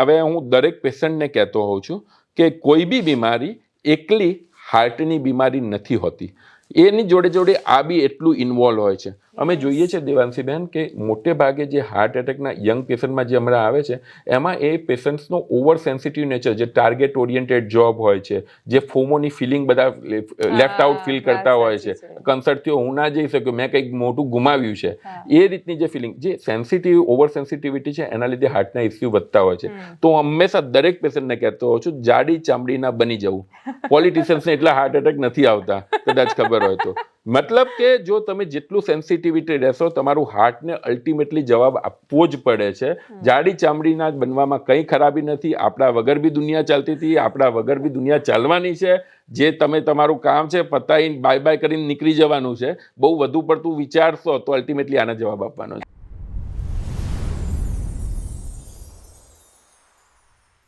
હવે હું દરેક પેશન્ટને કહેતો હોઉં છું કે કોઈ બી બીમારી એકલી હાર્ટની બીમારી નથી હોતી. એની જોડે જોડે આ બી એટલું ઇન્વોલ્વ હોય છે. અમે જોઈએ છીએ દેવાંશીબેન કે મોટે ભાગે જે હાર્ટ એટેકના યંગ પેશન્ટમાં જે હમણાં આવે છે એમાં એ પેશન્ટ્સનો ઓવર સેન્સિટિવ નેચર જે ટાર્ગેટ ઓરિએન્ટેડ જોબ હોય છે જે ફોમોની ફિલિંગ બધા લેફ્ટ આઉટ ફીલ કરતા હોય છે. સાચી છે. કન્સર્ટ થયો હું ના જઈ શક્યો મેં કંઈક મોટું ગુમાવ્યું છે. એ રીતની જે ફિલિંગ જે સેન્સિટિવ ઓવર સેન્સિટિવિટી છે એના લીધે હાર્ટના ઇસ્યુ વધતા હોય છે. તો હું હંમેશા દરેક પેશન્ટને કહેતો હોઉં છું જાડી ચામડીના બની જવું. પોલિટિશિયન્સને એટલા હાર્ટ એટેક નથી આવતા કદાચ ખબર હોય તો. મતલબ કે જો તમે જેટલું સેન્સિટિવિટી રહેશો તમારું હાર્ટને અલ્ટિમેટલી જવાબ આપવો જ પડે છે. જાડી ચામડીના બનવામાં કંઈ ખરાબી નથી. આપણા વગર બી દુનિયા ચાલતી હતી આપણા વગર બી દુનિયા ચાલવાની છે. જે તમે તમારું કામ છે પતાવીને બાય બાય કરીને નીકળી જવાનું છે. બહુ વધુ પડતું વિચારશો તો અલ્ટિમેટલી આના જવાબ આપવાનો છે.